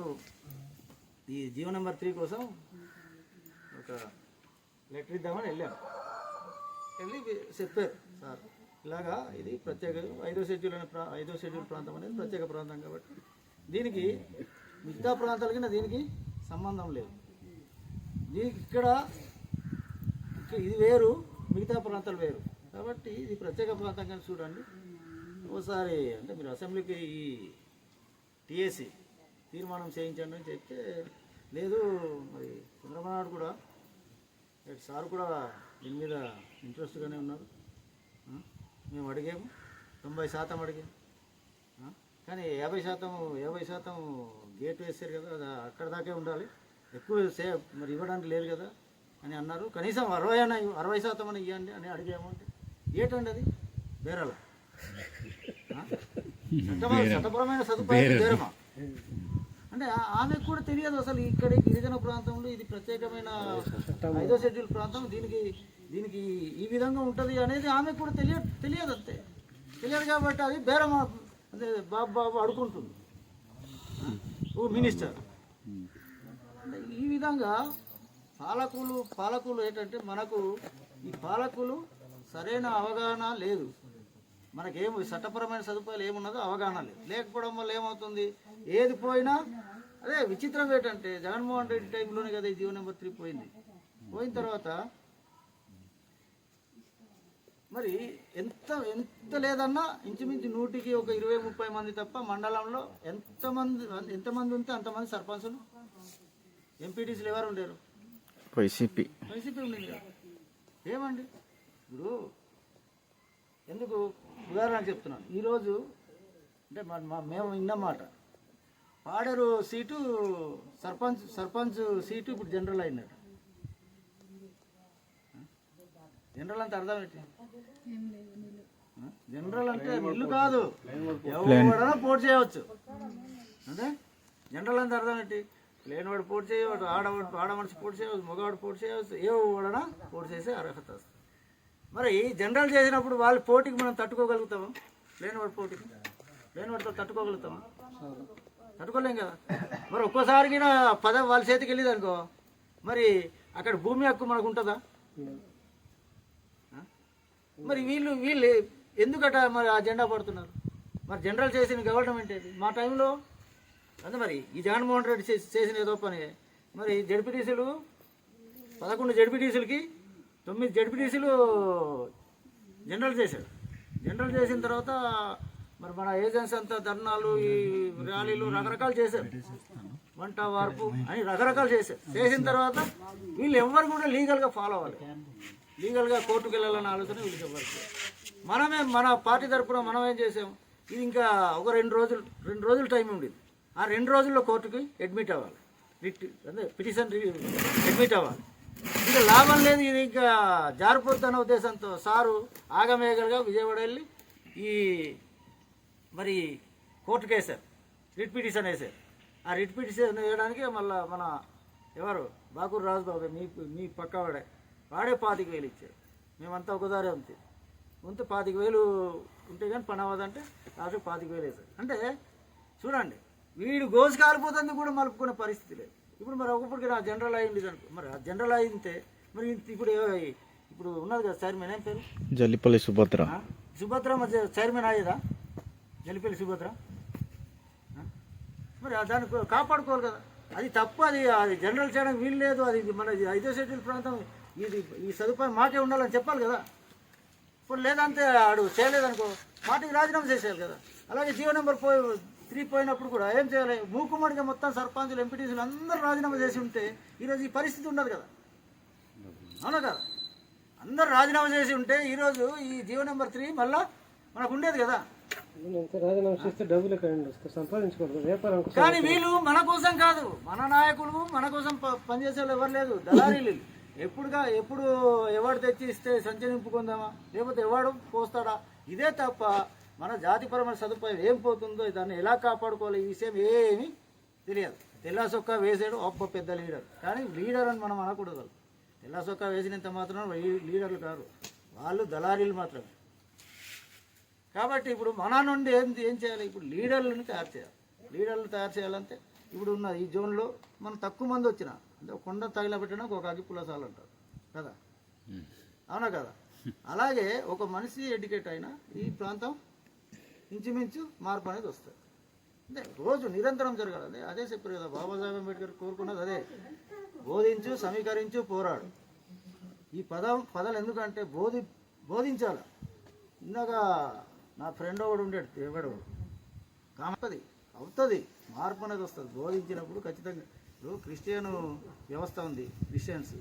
ఇప్పుడు ఈ GO number three కోసం ఒక లెటర్ ఇద్దామని వెళ్ళాం. వెళ్ళి చెప్పారు సార్. ఇలాగా ఇది ప్రత్యేక ఐదో షెడ్యూల్ అనే ప్రా ఐదో షెడ్యూల్ ప్రాంతం అనేది ప్రత్యేక ప్రాంతం కాబట్టి దీనికి మిగతా ప్రాంతాలకి నా దీనికి సంబంధం లేదు. దీనికి ఇక్కడ ఇది వేరు మిగతా ప్రాంతాలు వేరు. కాబట్టి ఇది ప్రత్యేక ప్రాంతంగా చూడండి. ఒకసారి అంటే మీరు అసెంబ్లీకి ఈ టీఎస్సీ తీర్మానం చేయించండి అని చెప్తే లేదు మరి చంద్రబాబు నాయుడు కూడా సార్ కూడా దీని మీద ఇంట్రెస్ట్గానే ఉన్నారు? మేము అడిగాము తొంభై శాతం అడిగాము? కానీ యాభై శాతం యాభై శాతం గేట్ వేసారు కదా అది అక్కడ దాకే ఉండాలి. ఎక్కువ సే మరి ఇవ్వడానికి లేదు కదా అని అన్నారు. కనీసం అరవై అన్న అరవై శాతం అని ఇవ్వండి అని అడిగాము అంటే ఏటండి అది? బేరాల. చట్టపరమైన సదుపాయం బేరమా? అంటే ఆమెకు కూడా తెలియదు అసలు ఇక్కడ గిరిజన ప్రాంతంలో ఇది ప్రత్యేకమైన ఐదో షెడ్యూల్ ప్రాంతం. దీనికి దీనికి ఈ విధంగా ఉంటుంది అనేది ఆమెకు కూడా తెలియదు తెలియదు అంతే. తెలియదు కాబట్టి అది బేరం అదే బాబు బాబు అడుకుంటుంది ఓ మినిస్టర్. ఈ విధంగా పాలకులు పాలకులు ఏంటంటే మనకు ఈ పాలకులు సరైన అవగాహన లేదు. మనకేం చట్టపరమైన సదుపాయాలు ఏమున్నదో అవగాహన లేదు. లేకపోవడం వల్ల ఏమవుతుంది? ఏది పోయినా అదే విచిత్రం ఏంటంటే జగన్మోహన్ రెడ్డి టైంలోనే కదా ఈ జీవో నెంబర్ త్రీ పోయింది. పోయిన తర్వాత మరి ఎంత ఎంత లేదన్నా ఇంచుమించు నూటికి ఒక ఇరవై ముప్పై మంది తప్ప మండలంలో ఎంతమంది ఎంతమంది ఉంటే అంతమంది సర్పంచులు? ఎంపీటీసీలు ఎవరు ఉండేరు? వైసీపీ. వైసీపీ ఉండింది. ఏమండి? ఇప్పుడు ఎందుకు ఉదాహరణకు చెప్తున్నాను. ఈరోజు అంటే మా- మేము విన్నమాట పాడేరు సీటు సర్పంచ్ సర్పంచ్ సీటు ఇప్పుడు జనరల్ అయినట్టు జనరల్ అంటే అర్థం ఏంటి? జనరల్ అంటే ఇల్లు కాదు. ఎవడైనా పోటీ చేయవచ్చు. అంటే జనరల్ అంటే అర్థం ఏంటి? లేనివాడు పోటీ చేయవచ్చు ఆడవాడు ఆడ మనిషి పోటీ చేయవచ్చు మగవాడు పోటీ చేయవచ్చు ఏ వాడనా పోటీ చేసే అర్హత వస్తుంది. మరి జనరల్ చేసినప్పుడు వాళ్ళ పోటీకి మనం తట్టుకోగలుగుతామా? లేనివాడు పోటీకి? లేనివాడితో తట్టుకోగలుగుతామా? తట్టుకోలేం కదా. మరి ఒక్కోసారికి పద వాళ్ళ చేతికి వెళ్ళేది అనుకో. మరి అక్కడ భూమి హక్కు మనకు ఉంటుందా? మరి వీళ్ళు వీళ్ళు ఎందుకట మరి ఆ జెండా పడుతున్నారు? మరి జనరల్ చేసిన గవర్నమెంట్ ఏది మా టైంలో అదే మరి ఈ జగన్మోహన్ రెడ్డి చేసి- చేసిన ఏదో పని. మరి జడ్పీటీసీలు పదకొండు జడ్పీటీసీలకి తొమ్మిది జడ్పీటీసీలు జనరల్ చేశాడు జనరల్ చేసిన తర్వాత మరి మన ఏజెన్సీ అంతా ధర్నాలు ఈ ర్యాలీలు రకరకాలు చేశారు. వంట వార్పు అని రకరకాలు చేశారు. చేసిన తర్వాత వీళ్ళు ఎవరు కూడా లీగల్గా ఫాలో అవ్వాలి లీగల్గా కోర్టుకు వెళ్ళాలన్న ఆలోచన వీళ్ళకి ఎవరికి మనమే మన పార్టీ తరఫున మనం ఏం చేసాం ఇది ఇంకా ఒక రెండు రోజులు రెండు రోజులు టైం ఉండేది. ఆ రెండు రోజుల్లో కోర్టుకి అడ్మిట్ అవ్వాలి. రిట్ అంటే పిటిషన్ అడ్మిట్ అవ్వాలి. ఇంకా లాభం లేదు ఇది ఇంకా జారిపోద్దు అన్న ఉద్దేశంతో సారు ఆగమేగలుగా విజయవాడ వెళ్ళి ఈ మరి కోర్టుకు వేశారు. రిట్ పిటిషన్ వేశారు. ఆ రిట్ పిటిషన్ వేయడానికి మళ్ళీ మన ఎవరు? బాకూరు రాజుబాబు మీ మీ పక్కవాడే వాడే. పాతిక వేలు ఇచ్చారు. మేమంతా ఒకదారే ఉంది ఉంటే పాతిక వేలు ఉంటే కానీ పని అవ్వదంటే రాజు పాతిక వేలు వేశారు. అంటే చూడండి వీడు గోసు కాలిపోతుంది కూడా మలుపుకునే పరిస్థితి లేదు. ఇప్పుడు మరి ఒకప్పటికి నా జనరల్ అయింది అనుకో. మరి ఆ జనరల్ అయితే మరి ఇప్పుడు ఇప్పుడు ఉన్నది కదా చైర్మన్ ఏం పేరు? జల్లిపల్లి సుభద్ర? సుభద్ర మధ్య చైర్మన్ అయ్యేదా? జలిపల్లి సుభద్ర. మరి దాన్ని కాపాడుకోవాలి కదా. అది తప్పు అది అది జనరల్ చేయడం వీలు లేదు. అది మన ఐదో షెడ్యూల్ ప్రాంతం. ఇది ఈ సదుపాయం మాకే ఉండాలని చెప్పాలి కదా. ఇప్పుడు లేదంటే ఆడు చేయలేదనుకో పార్టీకి రాజీనామా చేసేయాలి కదా. అలాగే జియో నెంబర్ పోయి త్రీ పోయినప్పుడు కూడా ఏం చేయాలి? మూకుమ్మడిగా మొత్తం సర్పంచులు ఎంపీటీసీలు అందరూ రాజీనామా చేసి ఉంటే ఈరోజు ఈ పరిస్థితి ఉండదు కదా. అవునా కదా? అందరు రాజీనామా చేసి ఉంటే ఈరోజు ఈ జియో నెంబర్ త్రీ మళ్ళీ మనకు ఉండేది కదా. డబ్బులు సంపాదించుకోవడం కానీ వీళ్ళు మన కోసం కాదు. మన నాయకులు మన కోసం పనిచేసే వాళ్ళు ఎవరు లేదు దళారీలు. ఎప్పుడుగా ఎప్పుడు ఎవడు తెచ్చి ఇస్తే లేకపోతే ఎవడు పోస్తాడా? ఇదే తప్ప మన జాతిపరమైన సదుపాయం ఏం పోతుందో దాన్ని ఎలా కాపాడుకోవాలి ఈ విషయం ఏమీ తెలియదు. తెల్ల సొక్క వేసాడు ఒక్క పెద్ద లీడర్. కానీ లీడర్ అని మనం అనకూడదు. తెల్ల సొక్క వేసినంత మాత్రం లీడర్లు కారు. వాళ్ళు దళారీలు మాత్రమే. కాబట్టి ఇప్పుడు మన నుండి ఏం ఏం చేయాలి? ఇప్పుడు లీడర్లను తయారు చేయాలి. లీడర్లు తయారు చేయాలంటే ఇప్పుడు ఉన్న ఈ జోన్లో మనం తక్కువ మంది వచ్చిన అంటే కొండ తగిలబెట్టినా ఒక అగ్గి పులసాలు అంటారు. కదా? అవునా కదా? అలాగే ఒక మనిషి ఎడ్యుకేట్ అయినా ఈ ప్రాంతం ఇంచుమించు మార్పు అనేది వస్తుంది. అంటే రోజు నిరంతరం జరగాలి. అదే అదే చెప్పారు కదా బాబాసాహెబ్ అంబేద్కర్ కోరుకున్నది అదే. బోధించు సమీకరించు పోరాడు. ఈ పదం పదాలు ఎందుకంటే బోధి బోధించాలి. ఇందాక నా ఫ్రెండ్ ఒకడు ఉండేడు ఎవడు? కామది అవుతుంది మార్పు అనేది వస్తుంది. బోధించినప్పుడు ఖచ్చితంగా ఇప్పుడు క్రిస్టియన్ వ్యవస్థ ఉంది క్రిస్టియన్స్.